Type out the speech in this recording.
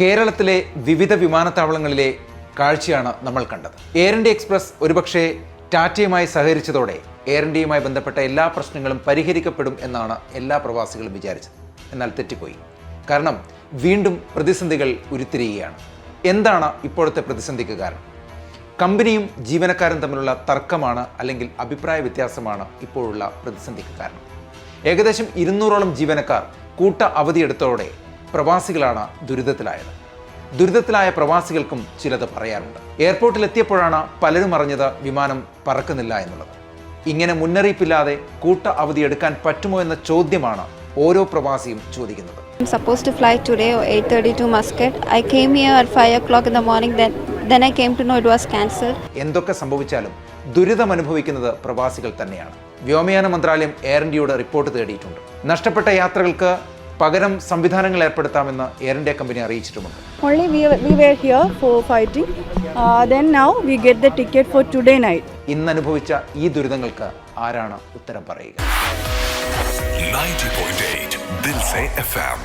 കേരളത്തിലെ വിവിധ വിമാനത്താവളങ്ങളിലെ കാഴ്ചയാണ് നമ്മൾ കണ്ടത്. എയർ ഇന്ത്യ എക്സ്പ്രസ് ഒരുപക്ഷെ ടാറ്റയുമായി സഹകരിച്ചതോടെ എയർ ഇന്ത്യയുമായി ബന്ധപ്പെട്ട എല്ലാ പ്രശ്നങ്ങളും പരിഹരിക്കപ്പെടും എന്നാണ് എല്ലാ പ്രവാസികളും വിചാരിച്ചത്. എന്നാൽ തെറ്റിപ്പോയി. കാരണം വീണ്ടും പ്രതിസന്ധികൾ ഉരുത്തിരിയുകയാണ്. എന്താണ് ഇപ്പോഴത്തെ പ്രതിസന്ധിക്ക് കാരണം? കമ്പനിയും ജീവനക്കാരും തമ്മിലുള്ള തർക്കമാണ് അല്ലെങ്കിൽ അഭിപ്രായ വ്യത്യാസമാണ് ഇപ്പോഴുള്ള പ്രതിസന്ധിക്ക് കാരണം ഏകദേശം ഇരുന്നൂറോളം ജീവനക്കാർ കൂട്ട അവധിയെടുത്തോടെ പ്രവാസികളാണ് ദുരിതത്തിലായത് ദുരിതത്തിലായ പ്രവാസികൾക്കും ചിലത് പറയാറുണ്ട് എയർപോർട്ടിൽ എത്തിയപ്പോഴാണ് പലരും അറിഞ്ഞത് വിമാനം പറക്കുന്നില്ല എന്നുള്ളത് ഇങ്ങനെ മുന്നറിയിപ്പില്ലാതെ കൂട്ട അവധി എടുക്കാൻ പറ്റുമോ എന്ന ചോദ്യമാണ് ഓരോ പ്രവാസിയും ചോദിക്കുന്നത് I'm supposed to fly today or 8:30 to Muscat. I came here at 5 o'clock in the morning. Then, എന്തൊക്കെ സംഭവിച്ചാലും ദുരിതം അനുഭവിക്കുന്നത് പ്രവാസികൾ തന്നെയാണ്. വ്യോമയാന മന്ത്രാലയം എയർ ഇന്ത്യയുടെ റിപ്പോർട്ട് തേടിയിട്ടുണ്ട്. നഷ്ടപ്പെട്ട യാത്രകൾക്ക് പകരം സംവിധാനങ്ങൾ ഏർപ്പെടുത്താമെന്ന് എയർ ഇന്ത്യ കമ്പനി അറിയിച്ചിട്ടുമുണ്ട്. ഇന്ന് അനുഭവിച്ച ഈ ദുരിതങ്ങൾക്ക് ആരാണ് ഉത്തരം പറയുക? 90.8 ദിൽസേ എഫ്എം